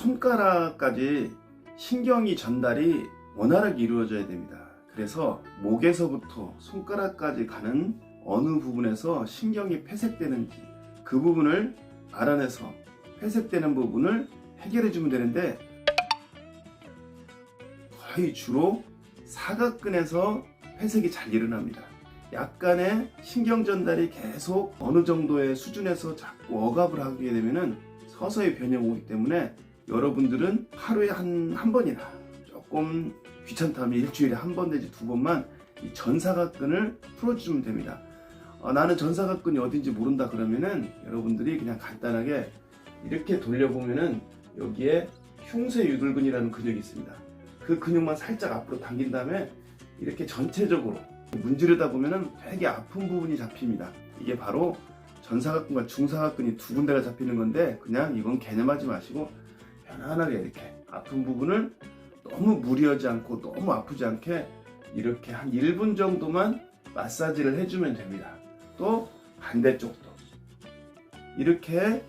손가락까지 신경이 전달이 원활하게 이루어져야 됩니다. 그래서 목에서부터 손가락까지 가는 어느 부분에서 신경이 폐색되는지 그 부분을 알아내서 폐색되는 부분을 해결해 주면 되는데 거의 주로 사각근에서 회색이 잘 일어납니다. 약간의 신경 전달이 계속 어느 정도의 수준에서 자꾸 억압을 하게 되면은 서서히 변형 오기 때문에 여러분들은 하루에 한, 한 번이나 조금 귀찮다면 일주일에 한 번 내지 두 번만 이 전사각근을 풀어주면 됩니다. 어, 나는 전사각근이 어딘지 모른다 그러면은 여러분들이 그냥 간단하게 이렇게 돌려보면은 여기에 흉쇄유돌근이라는 근육이 있습니다. 그 근육만 살짝 앞으로 당긴 다음에 이렇게 전체적으로 문지르다 보면은 되게 아픈 부분이 잡힙니다. 이게 바로 전사각근과 중사각근이 두 군데가 잡히는 건데 그냥 이건 개념하지 마시고 편안하게 이렇게 아픈 부분을 너무 무리하지 않고 너무 아프지 않게 이렇게 한 1분 정도만 마사지를 해주면 됩니다. 또 반대쪽도 이렇게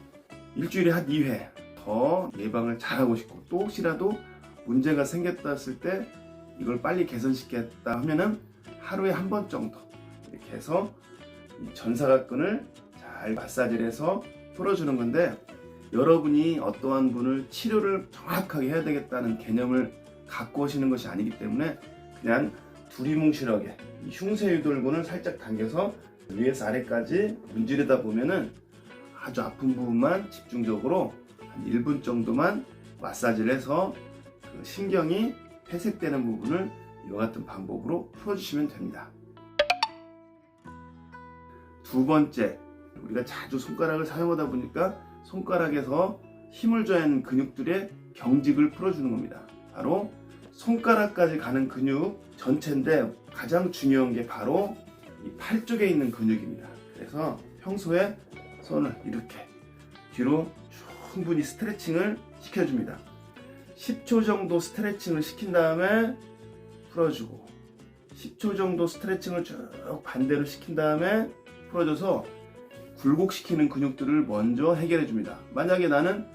일주일에 한 2회 더 예방을 잘하고 싶고 또 혹시라도 문제가 생겼다 했을 때 이걸 빨리 개선시켰다 하면은 하루에 한 번 정도 이렇게 해서 이 전사각근을 잘 마사지를 해서 풀어주는 건데 여러분이 어떠한 분을 치료를 정확하게 해야 되겠다는 개념을 갖고 오시는 것이 아니기 때문에 그냥 두리뭉실하게 이 흉쇄 유돌근을 살짝 당겨서 위에서 아래까지 문지르다 보면은 아주 아픈 부분만 집중적으로 한 1분 정도만 마사지를 해서 그 신경이 회색되는 부분을 이와 같은 방법으로 풀어주시면 됩니다. 두 번째, 우리가 자주 손가락을 사용하다 보니까 손가락에서 힘을 줘야 하는 근육들의 경직을 풀어주는 겁니다. 바로 손가락까지 가는 근육 전체인데 가장 중요한 게 바로 이팔 쪽에 있는 근육입니다. 그래서 평소에 손을 이렇게 뒤로 충분히 스트레칭을 시켜줍니다. 10초 정도 스트레칭을 시킨 다음에 풀어주고 10초 정도 스트레칭을 쭉 반대로 시킨 다음에 풀어줘서 굴곡시키는 근육들을 먼저 해결해 줍니다. 만약에 나는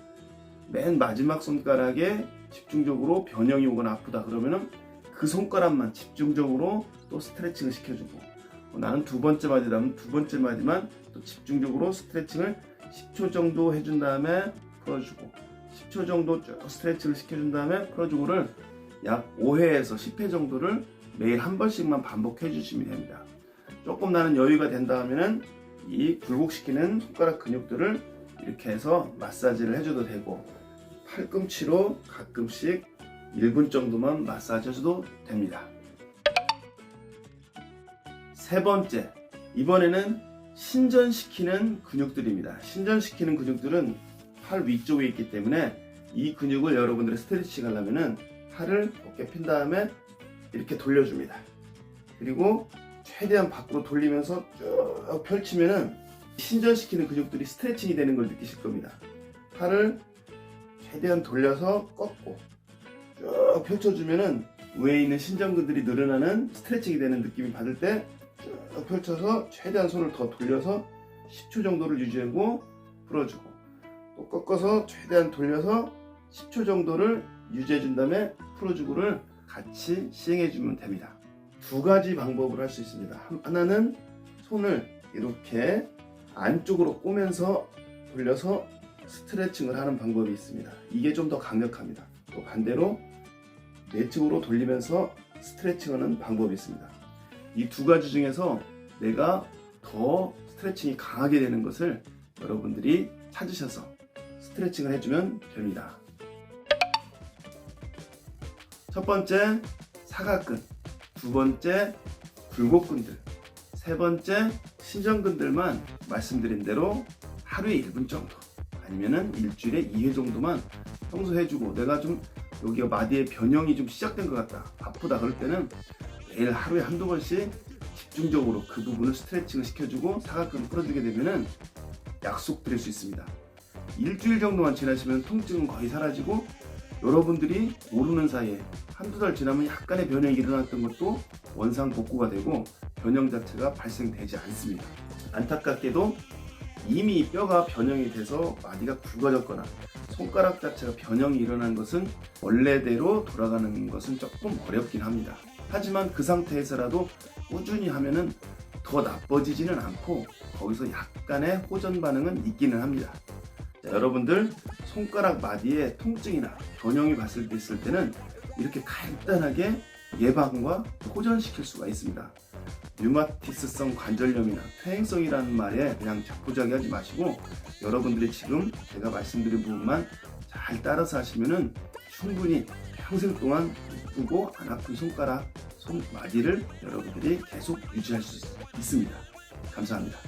맨 마지막 손가락에 집중적으로 변형이 오거나 아프다 그러면은 그 손가락만 집중적으로 또 스트레칭을 시켜주고 어, 나는 두 번째 마디라면 두 번째 마디만 또 집중적으로 스트레칭을 10초 정도 해준 다음에 풀어주고 10초 정도 쭉 스트레칭을 시켜준 다음에 풀어주고를 약 5회에서 10회 정도를 매일 한 번씩만 반복해 주시면 됩니다. 조금 나는 여유가 된다 하면은 이 굴곡시키는 손가락 근육들을 이렇게 해서 마사지를 해줘도 되고 팔꿈치로 가끔씩 1분 정도만 마사지 해줘도 됩니다. 세 번째, 이번에는 신전시키는 근육들입니다. 신전시키는 근육들은 팔 위쪽에 있기 때문에 이 근육을 여러분들이 스트레칭 하려면은 팔을 어깨 핀 다음에 이렇게 돌려줍니다. 그리고 최대한 밖으로 돌리면서 쭉 펼치면은 신전시키는 근육들이 스트레칭이 되는 걸 느끼실 겁니다. 팔을 최대한 돌려서 꺾고 쭉 펼쳐주면은 위에 있는 신전근들이 늘어나는 스트레칭이 되는 느낌이 받을 때 쭉 펼쳐서 최대한 손을 더 돌려서 10초 정도를 유지하고 풀어주고 또 꺾어서 최대한 돌려서 10초 정도를 유지해 준 다음에 풀어주고를 같이 시행해 주면 됩니다. 두 가지 방법을 할 수 있습니다. 하나는 손을 이렇게 안쪽으로 꼬면서 돌려서 스트레칭을 하는 방법이 있습니다. 이게 좀 더 강력합니다. 또 반대로 내측으로 돌리면서 스트레칭하는 방법이 있습니다. 이 두 가지 중에서 내가 더 스트레칭이 강하게 되는 것을 여러분들이 찾으셔서 스트레칭을 해주면 됩니다. 첫 번째 사각근, 두 번째 굴곡근들, 세 번째 신전근들만 말씀드린 대로 하루에 1분 정도 아니면은 일주일에 2회 정도만 평소 해주고 내가 좀 여기가 마디의 변형이 좀 시작된 것 같다 아프다 그럴 때는 매일 하루에 한두 번씩 집중적으로 그 부분을 스트레칭을 시켜주고 사각근을 풀어주게 되면은 약속드릴 수 있습니다. 일주일 정도만 지나시면 통증은 거의 사라지고 여러분들이 모르는 사이에 한두 달 지나면 약간의 변형이 일어났던 것도 원상 복구가 되고 변형 자체가 발생되지 않습니다. 안타깝게도 이미 뼈가 변형이 돼서 마디가 굵어졌거나 손가락 자체가 변형이 일어난 것은 원래대로 돌아가는 것은 조금 어렵긴 합니다. 하지만 그 상태에서라도 꾸준히 하면은 더 나빠지지는 않고 거기서 약간의 호전 반응은 있기는 합니다. 자, 여러분들 손가락 마디에 통증이나 변형이 봤을 때 있을 때는 이렇게 간단하게 예방과 호전시킬 수가 있습니다. 류마티스성 관절염이나 퇴행성이라는 말에 그냥 자꾸자기하지 마시고 여러분들이 지금 제가 말씀드린 부분만 잘 따라서 하시면은 충분히 평생 동안 이쁘고 안 아픈 손가락, 손마디를 여러분들이 계속 유지할 수 있습니다. 감사합니다.